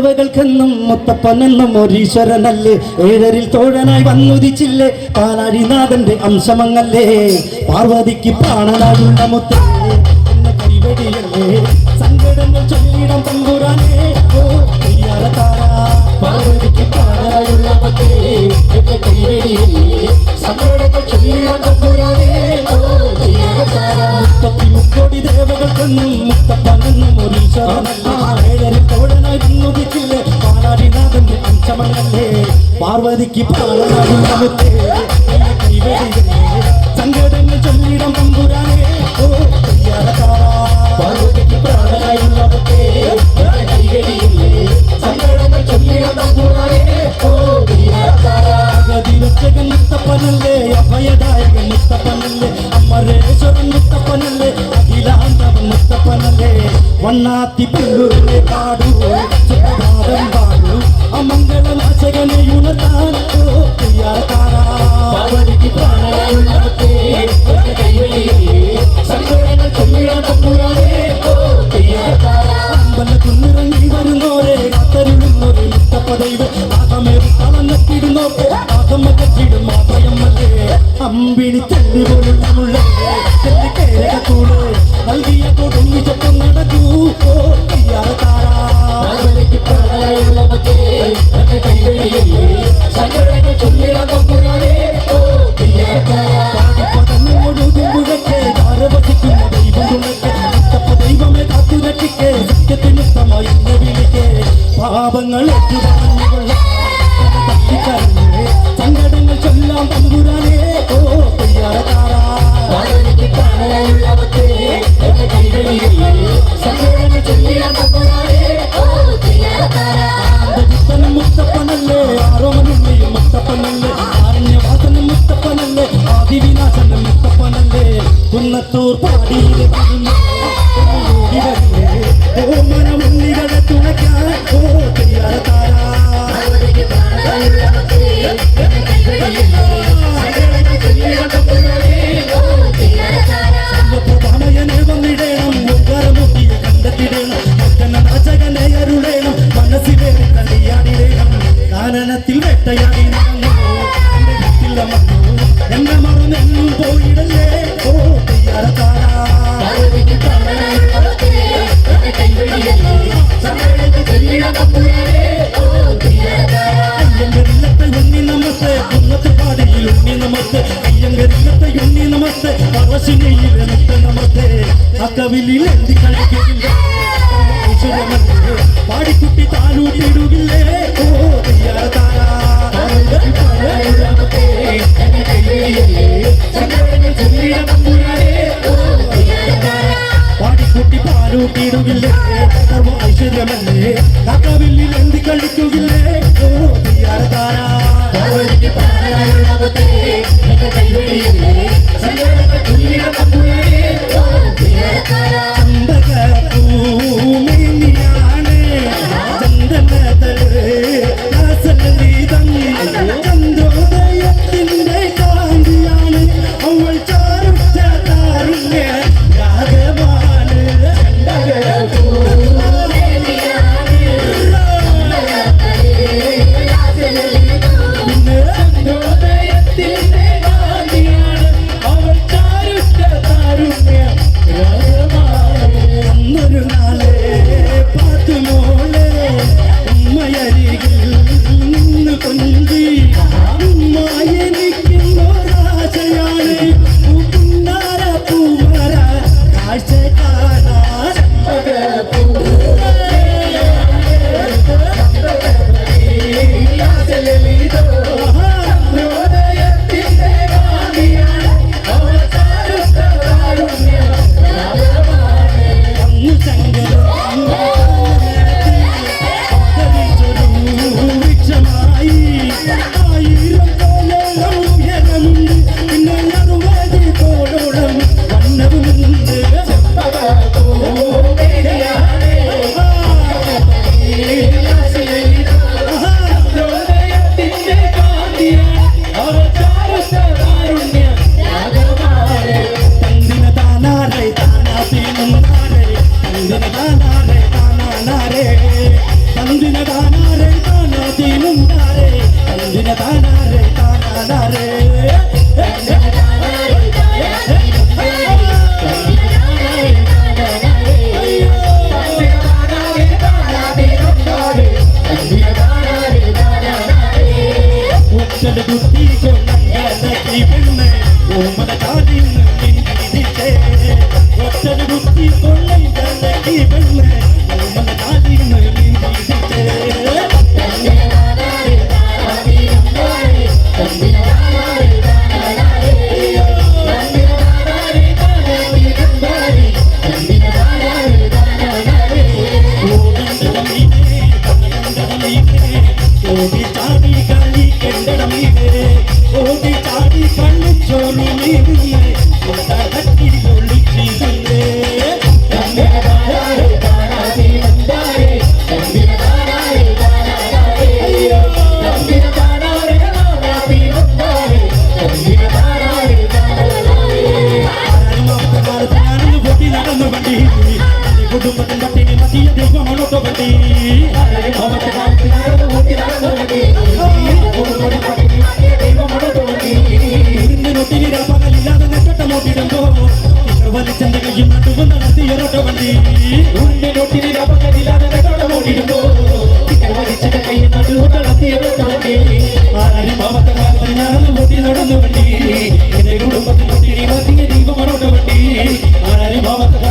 െന്നും മുത്തപ്പനെന്നും ഒരീശ്വരനല്ലേ? ഏഴരിൽ തോഴനായി വന്നുദിച്ചില്ലേ? കാലാഴിനാഥന്റെ അംശമങ്ങല്ലേ? പാർവതിക്ക് പ്രാണനായുള്ള മുത്തല്ലേ സങ്കടങ്ങൾ ചൊല്ലിടം അവധിക്ക് പാവനാകും നമുക്ക് സങ്കടങ്ങൾ ചൊല്ലിടം തമ്പുരാനേ. ഓ തയ്യാറക്കാരാ പാർവതിക്ക് പ്രാണനായി നമുക്ക് സങ്കടങ്ങൾ ചൊല്ലിടം തമ്പുരാനേ. ഓ തയ്യാറക്കാരാ ഗതിരക്ഷകൻ മുത്തപ്പനല്ലേ അഭയദായകൻ മുത്തപ്പനല്ലേ അമരേശ്വരൻ മുത്തപ്പനല്ലേ അഖിലാന്തവൻ മുത്തപ്പനല്ലേ വണ്ണാത്തി പിള്ള Thank you. വേട്ടയാടി നടന്നു എന്റെ വീട്ടിലെ മണ്ണു എന്നെ മറന്നെന്നും പോയിടല്ലേ ഓ തെയ്യാറത്താരാ അയ്യങ്കരില്ലത്തെ ഉണ്ണി നമസ്തേ കുന്നത്ത് പാടിയിൽ ഉണ്ണി നമസ്തേ അയ്യങ്കരില്ലത്തെ ഉണ്ണി നമസ്തേ പറശ്ശിനിയിൽ നമസ്തേ അക്കവിലിൽ എന്തി കളിക്കുന്നില്ല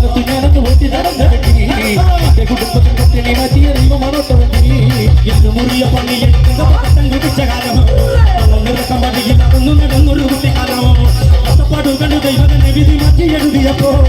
കാലത്ത് ഞാനൊന്ന് ഓട്ടി നടന്നിറങ്ങി. എന്റെ കുടുംബത്തിൽ പട്ടിണി മാറ്റിയ മുറിയ പണി എട്ടുന്ന പട്ടം കുടിച്ച കാലം. നിറക്കം പണിയിൽ നടന്നു നടന്നൊരു കുട്ടിക്കാലം. കഷ്ടപ്പാടുകൾ ദൈവം തന്നെ വിധി മാറ്റി എഴുതിയപ്പോൾ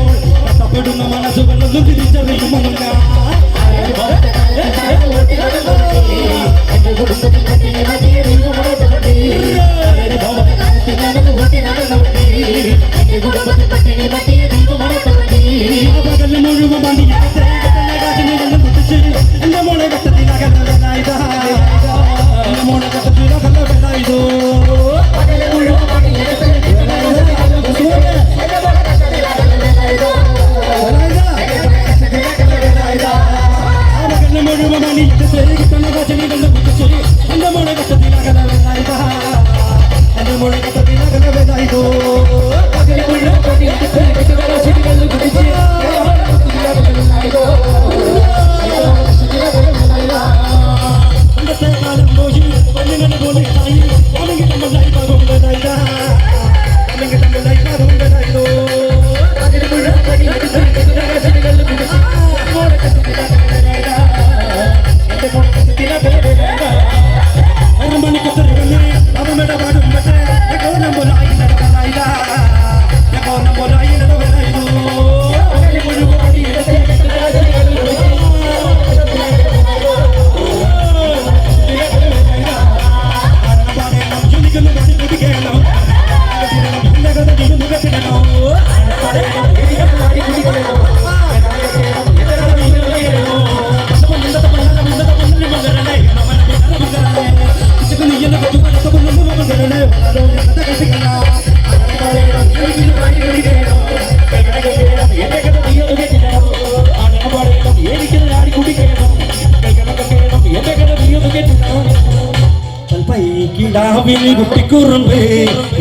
പറമ്പിൽ കുട്ടിക്കുറുമ്പ്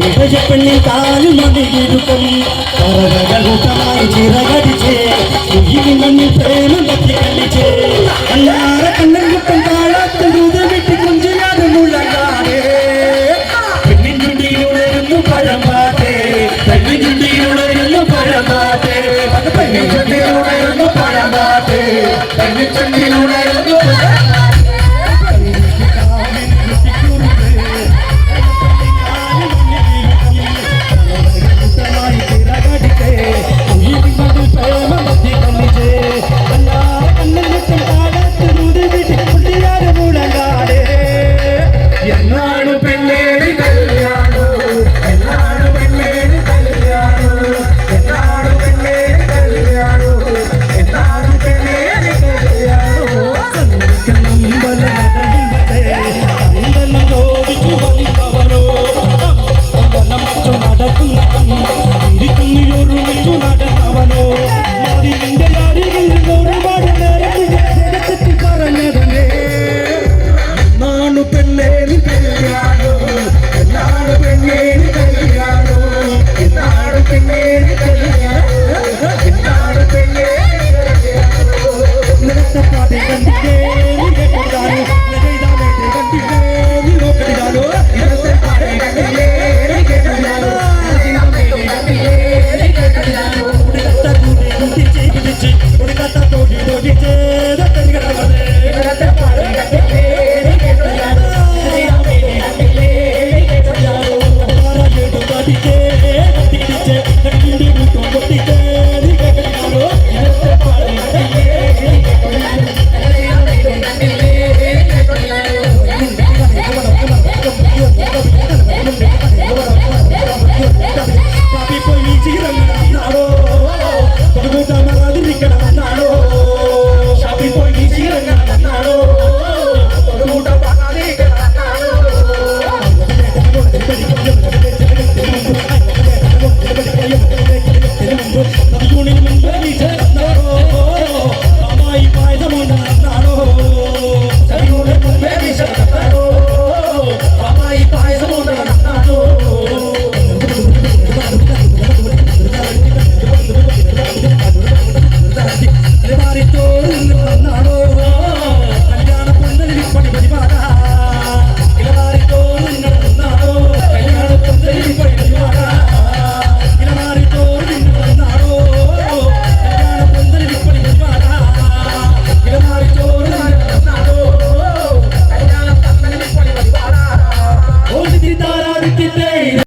ഇടയപ്പെണ്ണിൽ കാലും അതിരുപ്പം പറവകൂട്ടമായി ചിറകടിച്ച് മണ്ണിൽ പ്രേമം പറ്റി കളിച്ച് അല്ലാ